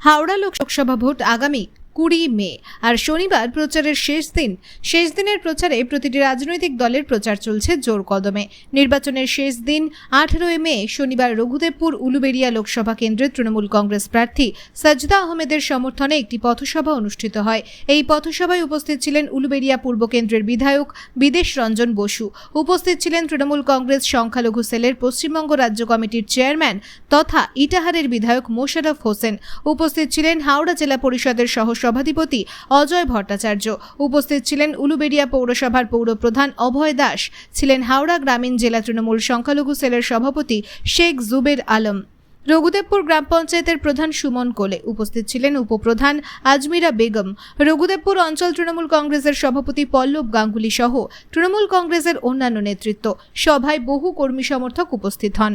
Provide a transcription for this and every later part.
Howrah Lok Sabha vote আগামী কুড়ি মে। আর শনিবার প্রচারের শেষ দিন। শেষ দিনের প্রচারে প্রতিটি রাজনৈতিক দলের প্রচার চলছে জোর কদমে। নির্বাচনের শেষ দিন, আঠেরোই মে, শনিবার রঘুদেবপুর, উলুবেড়িয়া লোকসভা কেন্দ্রের তৃণমূল কংগ্রেস প্রার্থী সাজদা আহমেদের সমর্থনে একটি পথসভা অনুষ্ঠিত হয়। এই পথসভায় উপস্থিত ছিলেন উলুবেড়িয়া পূর্ব কেন্দ্রের বিধায়ক বিদেশ রঞ্জন বসু। উপস্থিত ছিলেন তৃণমূল কংগ্রেস সংখ্যালঘু সেলের পশ্চিমবঙ্গ রাজ্য কমিটির চেয়ারম্যান তথা ইটাহারের বিধায়ক মোশারফ হোসেন। উপস্থিত ছিলেন হাওড়া জেলা পরিষদের সহ সভাধিপতি অজয় ভট্টাচার্য। উপস্থিত ছিলেন উলুবেড়িয়া পৌরসভার পৌরপ্রধান অভয় দাস। ছিলেন হাওড়া গ্রামীণ জেলা তৃণমূল সংখ্যালঘু সেলের সভাপতি শেখ জুবের আলম। রঘুদেবপুর গ্রাম পঞ্চায়েতের প্রধান সুমন কোলে উপস্থিত ছিলেন উপপ্রধান আজমিরা বেগম। রঘুদেবপুর অঞ্চল তৃণমূল কংগ্রেসের সভাপতি পল্লব গাঙ্গুলি সহ তৃণমূল কংগ্রেসের অন্যান্য নেতৃত্ব। সভায় বহু কর্মী সমর্থক উপস্থিত হন।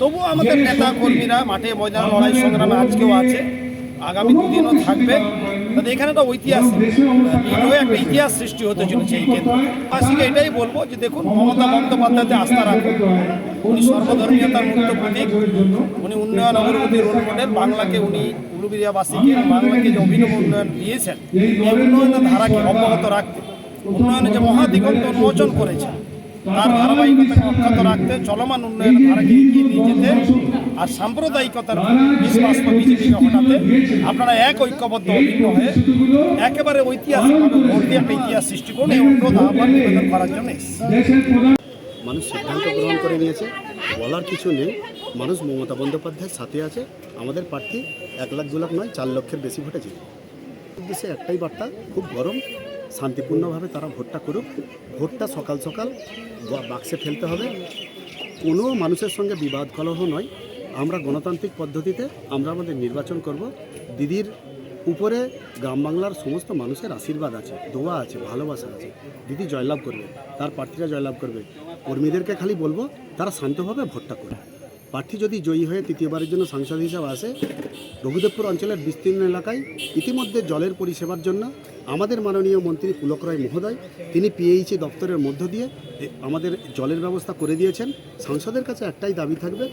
তবুও আমাদের নেতা কর্মীরা মাঠে ময়দানে লড়াই সংগ্রামে আজকেও আছে, আগামী দুদিনও থাকবে। তাতে এখানে একটা ঐতিহাসিক একটা ইতিহাস সৃষ্টি হতে চলেছে এই কেন্দ্র। বাসীকে এটাই বলব যে দেখুন, মমতা বন্দ্যোপাধ্যায়তে আস্থা রাখুন। উনি সর্বধর্মীয়তার মূর্ত প্রতীক। উনি উন্নয়ন অগ্রগতি রোল মডেল। বাংলাকে উনি উলুবিরিয়াবাসীকে বাংলাকে যে অভিনব উন্নয়ন দিয়েছেন, এই উন্নয়নের ধারাকে অব্যাহত রাখতে উন্নয়নে যে মহাদিগন্ত উন্মোচন করেছে তার ধারাবাহিকতাকে অক্ষত রাখতে চলমান উন্নয়নের ধারাকে এগিয়ে নিয়ে যেতে আর সাম্প্রদায়িকতার বিশ্বাস বিজেপিকে হটাতে আপনারা এক ঐক্যবদ্ধ অভিন্ন হয়ে একেবারে ঐতিহাসিকভাবে ভোট দিয়ে একটা ইতিহাস সৃষ্টি করুন, এই অনুরোধ আহ্বান নিবেদন করার জন্য মানুষ সিদ্ধান্ত গ্রহণ করে নিয়েছে। বলার কিছু নেই। মানুষ মমতা বন্দ্যোপাধ্যায়ের সাথে আছে। আমাদের প্রার্থী এক লাখ দু লাখ নয়, চার লক্ষের বেশি ভোটে জিতবে উদ্দেশ্যে একটাই বার্তা, খুব গরম শান্তিপূর্ণভাবে তারা ভোটটা করুক। ভোটটা সকাল সকাল বাক্সে ফেলতে হবে। কোনো মানুষের সঙ্গে বিবাদ কলহ নয়। আমরা গণতান্ত্রিক পদ্ধতিতে আমরা আমাদের নির্বাচন করব। দিদির উপরে গ্রাম বাংলার সমস্ত মানুষের আশীর্বাদ আছে, দোয়া আছে, ভালোবাসা আছে। দিদি জয়লাভ করবে, তার প্রার্থীরা জয়লাভ করবে। কর্মীদেরকে খালি বলব, তারা শান্তভাবে ভোটটা করবে প্রার্থী যদি জয়ী হয়ে তৃতীয়বারের জন্য সাংসদ হিসাবে আসে, রঘুদেবপুর অঞ্চলের বিস্তীর্ণ এলাকায় ইতিমধ্যে জলের পরিষেবার জন্য আমাদের মাননীয় মন্ত্রী পুলক রায় মহোদয়, তিনি পিএইচি দপ্তরের মধ্য দিয়ে আমাদের জলের ব্যবস্থা করে দিয়েছেন। সাংসদের কাছে একটাই দাবি থাকবে,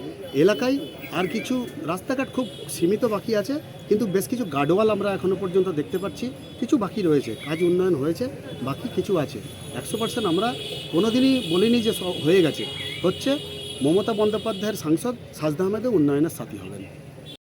এলাকায় আর কিছু রাস্তাঘাট খুব সীমিত বাকি আছে, কিন্তু বেশ কিছু গার্ডওয়াল আমরা এখনও পর্যন্ত দেখতে পাচ্ছি, কিছু বাকি রয়েছে, কাজ উন্নয়ন হয়েছে, বাকি কিছু আছে। একশো পার্সেন্ট আমরা কোনোদিনই বলিনি যে হয়ে গেছে। হচ্ছে মমতা বন্দ্যোপাধ্যায়ের সাংসদ সাজদা আহমেদও উন্নয়নের সাথী হবেন।